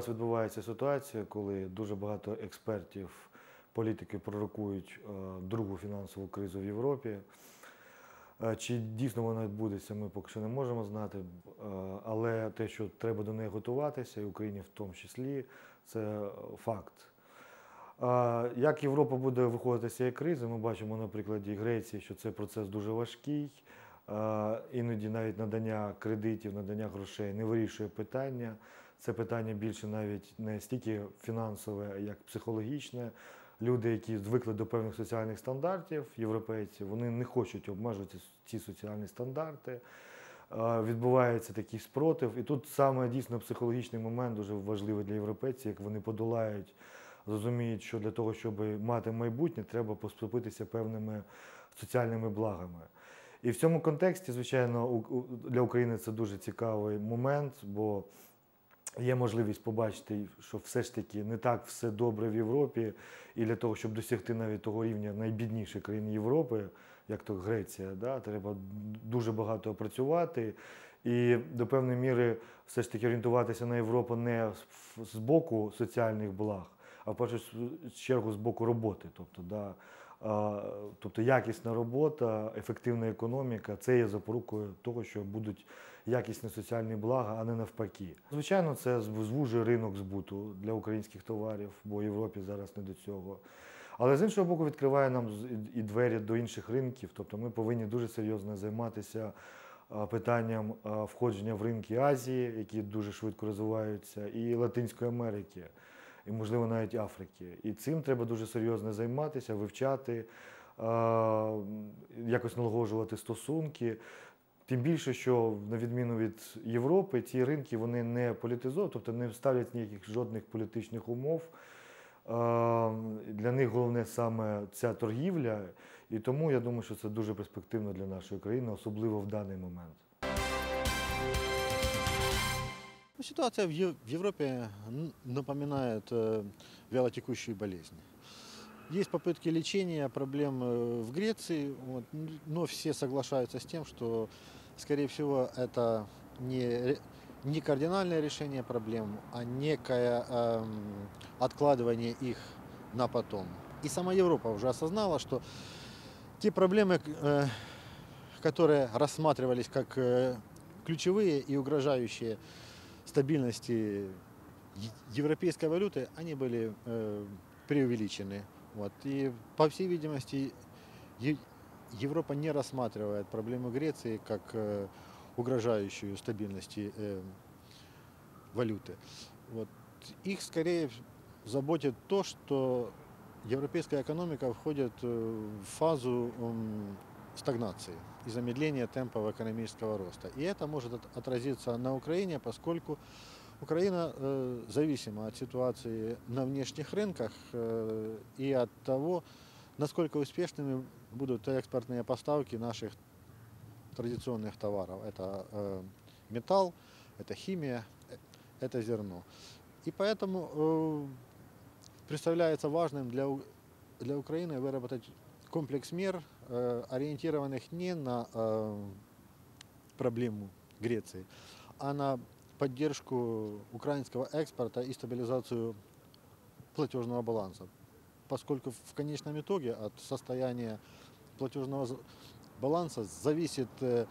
зараз відбувається ситуація, коли дуже багато експертів, політики пророкують е, другу фінансову кризу в Європі. Е, Чи дійсно вона відбудеться, ми поки що не можемо знати. Е, Але те, що треба до неї готуватися, і Україні в тому числі, це факт. Як Європа буде виходити з цієї кризи, ми бачимо на прикладі Греції, що це процес дуже важкий. Е, Іноді навіть надання кредитів, надання грошей не вирішує питання. Це питання більше навіть не стільки фінансове, як психологічне. Люди, які звикли до певних соціальних стандартів, європейці, вони не хочуть обмежувати ці соціальні стандарти. Е, Відбувається такий спротив. І тут саме дійсно психологічний момент дуже важливий для європейців, як вони подолають, зрозуміють, що для того, щоб мати майбутнє, треба поступитися певними соціальними благами. І в цьому контексті, звичайно, для України це дуже цікавий момент, бо є можливість побачити, що все ж таки не так все добре в Європі, і для того, щоб досягти навіть того рівня найбідніших країн Європи, як то Греція, да, треба дуже багато працювати. І до певної міри все ж таки орієнтуватися на Європу не з- боку соціальних благ, а в першу чергу з боку роботи. Тобто, да, тобто якісна робота, ефективна економіка це є запорукою того, що будуть якісні соціальні блага, а не навпаки. Звичайно, це зв- звужує ринок збуту для українських товарів, бо Європі зараз не до цього. Але з іншого боку, відкриває нам і двері до інших ринків. Тобто ми повинні дуже серйозно займатися питанням входження в ринки Азії, які дуже швидко розвиваються, і Латинської Америки, і, можливо, навіть Африки. І цим треба дуже серйозно займатися, вивчати, якось налагоджувати стосунки. Тим більше, що на відміну від Європи, ці ринки вони не політизують, тобто не ставлять ніяких жодних політичних умов. Для них головне саме ця торгівля, і тому я думаю, що це дуже перспективно для нашої країни, особливо в даний момент. Ну, Ситуация в Европе напоминает э, вялотекущую болезнь. Есть попытки лечения проблем э, в Греции, вот, но все соглашаются с тем, что, скорее всего, это не, не кардинальное решение проблем, а некое эм, откладывание их на потом. И сама Европа уже осознала, что те проблемы, э, которые рассматривались как э, ключевые и угрожающие стабильности европейской валюты, они были э, преувеличены. Вот. И, по всей видимости, Европа не рассматривает проблему Греции как э, угрожающую стабильности э, валюты. Вот. Их скорее заботит то, что европейская экономика входит э, в фазу стагнации и замедления темпов экономического роста. И это может от- отразиться на Украине, поскольку Украина э, зависима от ситуации на внешних рынках э, и от того, насколько успешными будут экспортные поставки наших традиционных товаров. Это э, металл, это химия, э, это зерно. И поэтому э, представляется важным для, для Украины выработать комплекс мер, ориентированных не на э, проблему Греции, а на поддержку украинского экспорта и стабилизацию платежного баланса. Поскольку в конечном итоге от состояния платежного баланса зависит э,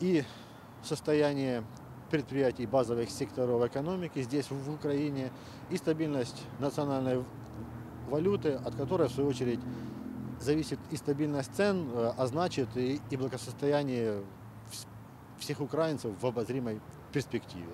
и состояние предприятий базовых секторов экономики здесь, в Украине, и стабильность национальной валюты, от которой, в свою очередь, зависит и стабильность цен, э, а значит и, и благосостояние всех украинцев в обозримой перспективе.